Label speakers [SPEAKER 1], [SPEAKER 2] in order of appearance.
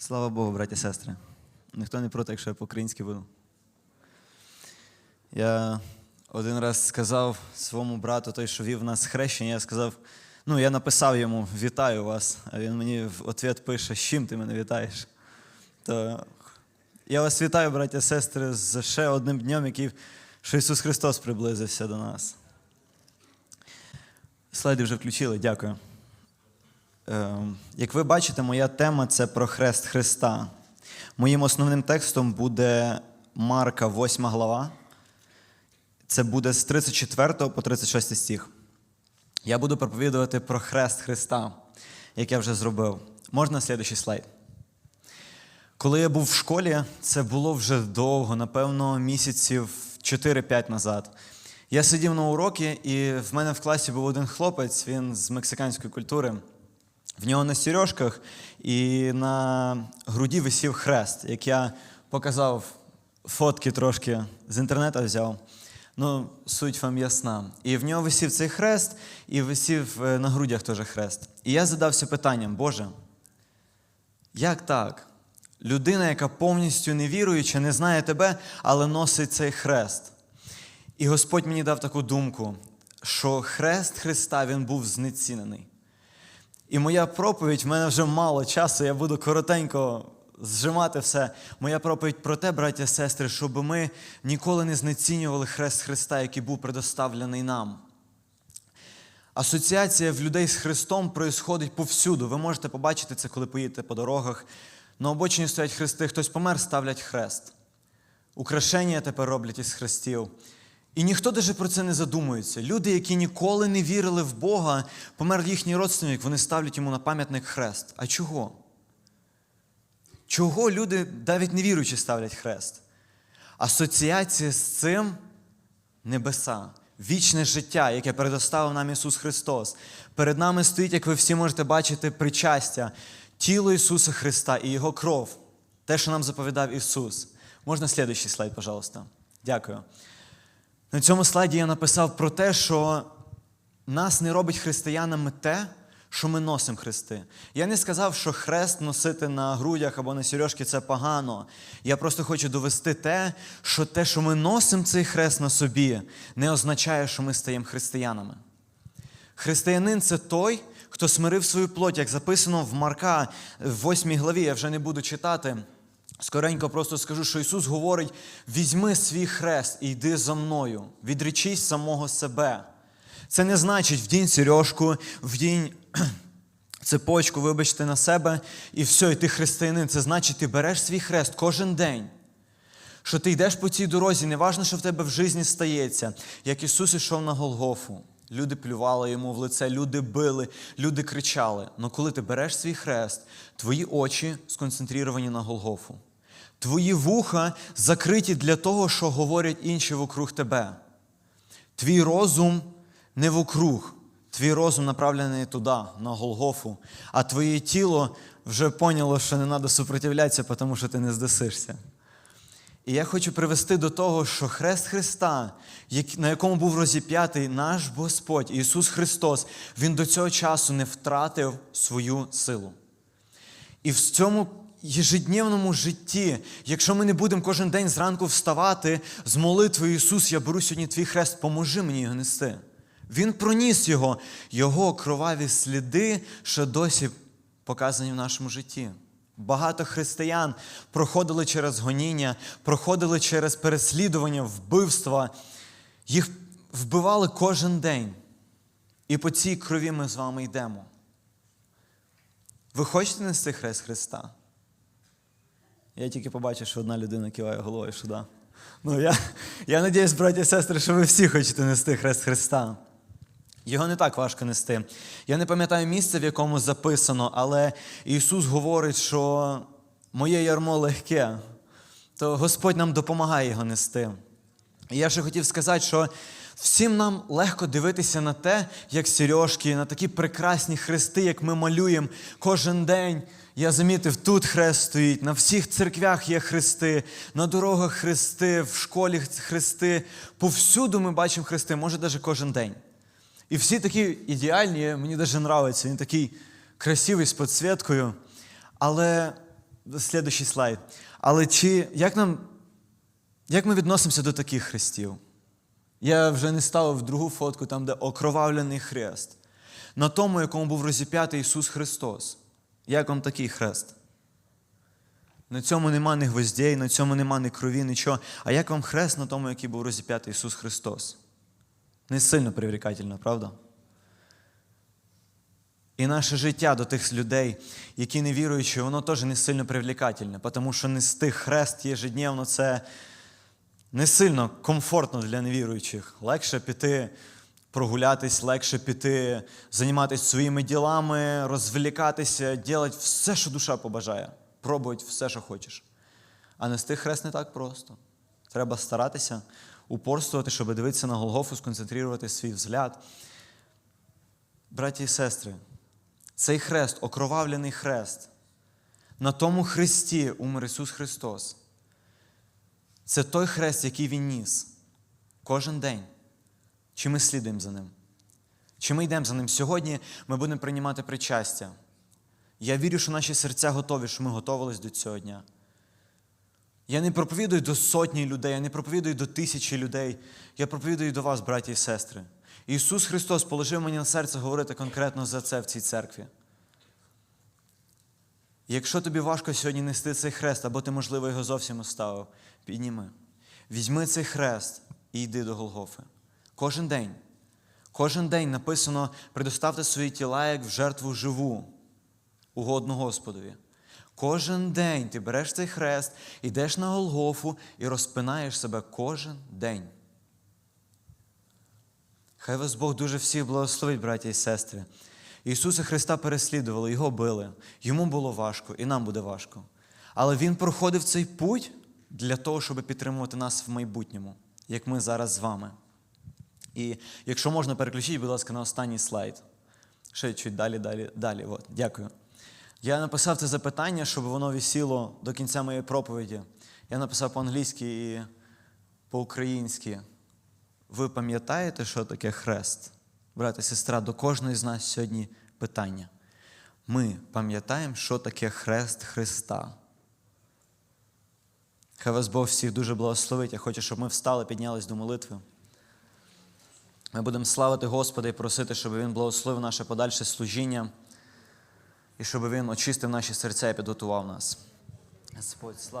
[SPEAKER 1] Слава Богу, браті і сестри. Ніхто не проти, якщо я по-українськи буду. Я один раз сказав своєму брату, той, що вів нас хрещення, я сказав, ну, я написав йому вітаю вас, а він мені в ответ пише, з чим ти мене вітаєш. То я вас вітаю, браті і сестри, з ще одним днем, який що Ісус Христос приблизився до нас. Слайди вже включили, дякую. Ем, Як ви бачите, моя тема це про хрест Христа. Моїм основним текстом буде Марка, 8 глава. Це буде з 34 по 36 стих. Я буду проповідувати про хрест Христа, як я вже зробив. Можна слідуючий слайд? Коли я був в школі, це було вже довго, напевно, місяців 4-5 назад. Я сидів на уроки, і в мене в класі був один хлопець, він з мексиканської культури. В нього на сережках і на груді висів хрест, як я показав фотки трошки з інтернету взяв. Ну, суть вам ясна. І в нього висів цей хрест, і висів е, на грудях теж хрест. І я задався питанням: Боже, як так? Людина, яка повністю невіруюча, не знає тебе, але носить цей хрест. І Господь мені дав таку думку, що хрест Христа він був знецінений. І моя проповідь, в мене вже мало часу, я буду коротенько зжимати все. Моя проповідь про те, браття і сестри, щоб ми ніколи не знецінювали хрест Христа, який був предоставлений нам. Асоціація в людей з Христом происходить повсюду. Ви можете побачити це, коли поїдете по дорогах. На обочині стоять хрести, хтось помер, ставлять хрест. Украшення тепер роблять із хрестів. І ніхто навіть про це не задумується. Люди, які ніколи не вірили в Бога, помер їхній родственник, вони ставлять йому на пам'ятник хрест. А чого? Чого люди, навіть не віруючи, ставлять хрест? Асоціація з цим небеса, вічне життя, яке передоставив нам Ісус Христос. Перед нами стоїть, як ви всі можете бачити, причастя, тіло Ісуса Христа і Його кров. Те, що нам заповідав Ісус. Можна слідуючий слайд, пожалуйста. Дякую. На цьому слайді я написав про те, що нас не робить християнами те, що ми носимо хрести. Я не сказав, що хрест носити на грудях або на сережки це погано. Я просто хочу довести те, що те, що ми носимо цей хрест на собі, не означає, що ми стаємо християнами. Християнин це той, хто смирив свою плоть, як записано в Марка в 8 главі, я вже не буду читати. Скоренько просто скажу, що Ісус говорить: візьми свій хрест і йди за мною, відречись самого себе. Це не значить вдінь сережку, вдінь цепочку, вибачте на себе, і все, і ти християнин. Це значить, ти береш свій хрест кожен день. Що ти йдеш по цій дорозі, не важно, що в тебе в житті стається, як Ісус ішов на Голгофу. Люди плювали йому в лице, люди били, люди кричали. Але коли ти береш свій хрест, твої очі сконцентровані на Голгофу. Твої вуха закриті для того, що говорять інші вокруг тебе. Твій розум не вокруг, твій розум направлений туди, на Голгофу, а твоє тіло вже поняло, що не треба супротивлятися, тому що ти не здасишся. І я хочу привести до того, що хрест Христа, на якому був розіп'ятий наш Господь Ісус Христос, Він до цього часу не втратив свою силу. І в цьому ежедневному житті, якщо ми не будемо кожен день зранку вставати з молитвою Ісус, я беру сьогодні твій хрест, поможи мені його нести. Він проніс його, його кроваві сліди, що досі показані в нашому житті. Багато християн проходили через гоніння, проходили через переслідування, вбивства. Їх вбивали кожен день. І по цій крові ми з вами йдемо. Ви хочете нести хрест Христа? Я тільки побачив, що одна людина киває головою, що да. Ну, я, я надіюсь, браті і сестри, що ви всі хочете нести хрест Христа. Його не так важко нести. Я не пам'ятаю місце, в якому записано, але Ісус говорить, що моє ярмо легке, то Господь нам допомагає його нести. І я ще хотів сказати, що всім нам легко дивитися на те, як сережки, на такі прекрасні хрести, як ми малюємо кожен день. Я замітив, тут хрест стоїть, на всіх церквях є хрести, на дорогах хрести, в школі хрести. Повсюду ми бачимо хрести, може навіть кожен день. І всі такі ідеальні, мені навіть подобається, він такий красивий з підсвіткою. Але Слідуючий слайд. Але чи як нам. Як ми відносимося до таких хрестів? Я вже не ставив другу фотку, там, де окровавлений хрест. На тому, якому був розіп'ятий Ісус Христос. Як вам такий хрест? На цьому нема ні гвоздей, на цьому нема ні крові, нічого. А як вам хрест на тому, який був розіп'ятий Ісус Христос? Не сильно привлекательно, правда? І наше життя до тих людей, які не віруючі, воно теж не сильно привлекательне, тому що нести хрест ежедневно це не сильно комфортно для невіруючих. Легше піти прогулятись, легше піти, займатися своїми ділами, розвлікатися, робити все, що душа побажає, пробувати все, що хочеш. А нести хрест не так просто. Треба старатися, упорствувати, щоб дивитися на Голгофу, сконцентрувати свій взгляд. Браті і сестри, цей хрест, окровавлений хрест, на тому хресті умер Ісус Христос. Це той хрест, який Він ніс кожен день. Чи ми слідуємо за ним? Чи ми йдемо за ним? Сьогодні ми будемо приймати причастя. Я вірю, що наші серця готові, що ми готувалися до цього дня. Я не проповідую до сотні людей, я не проповідую до тисячі людей. Я проповідую до вас, браті і сестри. Ісус Христос положив мені на серце говорити конкретно за це в цій церкві. Якщо тобі важко сьогодні нести цей хрест, або ти, можливо, його зовсім оставив, підніми. Візьми цей хрест і йди до Голгофи. Кожен день. Кожен день написано: предоставте свої тіла як в жертву живу, угодну Господові. Кожен день ти береш цей хрест, йдеш на Голгофу і розпинаєш себе кожен день. Хай вас Бог дуже всіх благословить, браті і сестри. Ісуса Христа переслідували, Його били. Йому було важко, і нам буде важко. Але Він проходив цей путь для того, щоб підтримувати нас в майбутньому, як ми зараз з вами. І якщо можна, переключіть, будь ласка, на останній слайд. Ще чуть далі, далі, далі. От, дякую. Я написав це запитання, щоб воно висіло до кінця моєї проповіді. Я написав по-англійськи і по-українськи. Ви пам'ятаєте, що таке хрест? Брат і сестра, до кожної з нас сьогодні питання. Ми пам'ятаємо, що таке хрест Христа. Хай вас Бог всіх дуже благословить. Я хочу, щоб ми встали, піднялись до молитви. Ми будемо славити Господа і просити, щоб Він благословив наше подальше служіння і щоб Він очистив наші серця і підготував нас. Господь, слава.